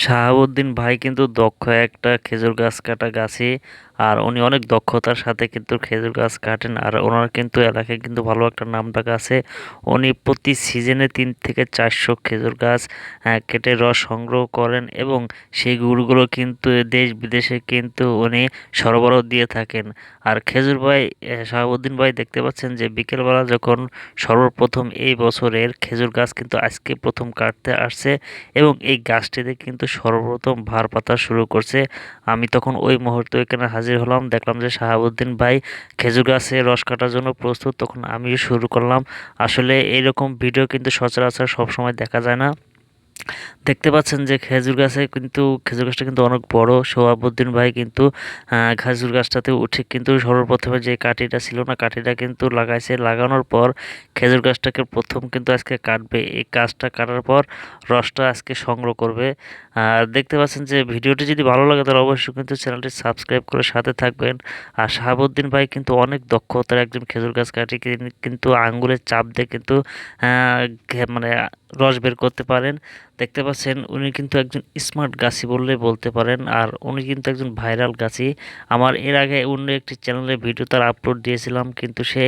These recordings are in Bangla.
শাহাবুদ্দিন ভাই কিন্তু দক্ষ একটা খেজুর গাছ কাটা গাছি আর উনি অনেক দক্ষতার সাথে কিন্তু খেজুর গাছ কাটেন আর ওনার কিন্তু এলাকায় কিন্তু ভালো একটা নাম ডাক আছে। উনি প্রতি সিজনে তিন থেকে চারশো খেজুর গাছ কেটে রস সংগ্রহ করেন এবং সেই গুড়গুলো কিন্তু দেশ বিদেশে কিন্তু উনি সরবরাহ দিয়ে থাকেন। আর খেজুর ভাই শাহাবুদ্দিন ভাই দেখতে পাচ্ছেন যে বিকেলবেলা যখন সর্বপ্রথম এই বছরের খেজুর গাছ কিন্তু আজকে প্রথম কাটতে আসছে এবং এই গাছটিতে কিন্তু সর্বপ্রথম ভার পাতা শুরু করছে, আমি তখন ওই মুহূর্তে এখানে হাজির হলাম, দেখলাম যে শাহাবুদ্দিন ভাই খেজুর গাছে রস কাটার জন্য প্রস্তুত, তখন আমিও শুরু করলাম। আসলে এরকম ভিডিও কিন্তু সচরাচর সবসময় দেখা যায় না। দেখতে পাচ্ছেন যে খেজুর গাছে কিন্তু, খেজুর গাছটা কিন্তু অনেক বড়। সোহাবুদ্দিন ভাই কিন্তু খেজুর গাছটাতে উঠে কিন্তু সর্বপ্রথমে যে কাঠিটা ছিল না, কাঠিটা কিন্তু লাগাইছে। লাগানোর পর খেজুর গাছটাকে প্রথম কিন্তু আজকে কাটবে। এই গাছটা কাটার পর রসটা আজকে সংগ্রহ করবে। আর দেখতে পাচ্ছেন যে ভিডিওটি যদি ভালো লাগে তাহলে অবশ্যই কিন্তু চ্যানেলটি সাবস্ক্রাইব করে সাথে থাকবেন। আর শাহাবুদ্দিন ভাই কিন্তু অনেক দক্ষতার একজন খেজুর গাছ কাটি কিন্তু আঙ্গুলের চাপ দিয়ে কিন্তু মানে রস বের করতে পারেন। দেখতে পাচ্ছেন উনি কিন্তু একজন স্মার্ট গাছি বললে বলতে পারেন। আর উনি কিন্তু একজন ভাইরাল গাছি। আমার এর আগে অন্য একটি চ্যানেলে ভিডিও তার আপলোড দিয়েছিলাম, কিন্তু সে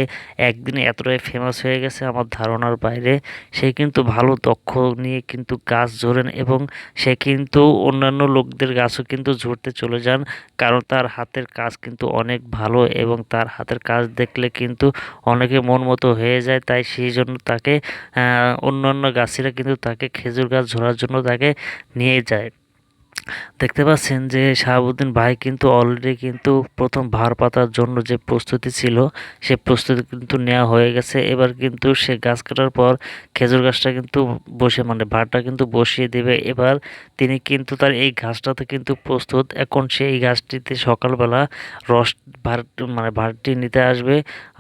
একদিনে এতটাই ফেমাস হয়ে গেছে আমার ধারণার বাইরে। সে কিন্তু ভালো দক্ষ নিয়ে কিন্তু গাছ ধরেন এবং সে কিন্তু অন্যান্য লোকদের গাছও কিন্তু ঝরতে চলে যান, কারণ তার হাতের কাজ কিন্তু অনেক ভালো এবং তার হাতের কাজ দেখলে কিন্তু অনেকে মন মতো হয়ে যায়। তাই সেই জন্য তাকে অন্যান্য গাছিরা কিন্তু তাকে খেজুর গাছ ঝোলার জন্য তাকে নিয়ে যায়। দেখতে পাচ্ছেন যে শাহাবুদ্দিন ভাই কিন্তু অলরেডি কিন্তু প্রথম ভার পাতার জন্য যে প্রস্তুতি ছিল, সে প্রস্তুতি কিন্তু নেওয়া হয়ে গেছে। এবার কিন্তু সে গাছ কাটার পর খেজুর গাছটা কিন্তু বসে মানে ভারটা কিন্তু বসিয়ে দেবে। এবার তিনি কিন্তু তার এই গাছটাতে কিন্তু প্রস্তুত। এখন সে এই গাছটিতে সকালবেলা রস ভার মানে ভারটি নিতে আসবে।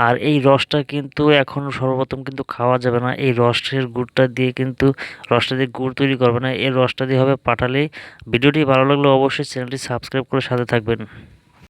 আর এই রসটা কিন্তু এখন সর্বপ্রথম কিন্তু খাওয়া যাবে না। এই রসের গুড়টা দিয়ে কিন্তু, রসটা দিয়ে গুড় তৈরি করবে না। এই রসটা দিয়ে হবে পাঠালি ভিডিওটি ভালো লাগলে অবশ্যই চ্যানেলটি সাবস্ক্রাইব করে সাথে থাকবেন।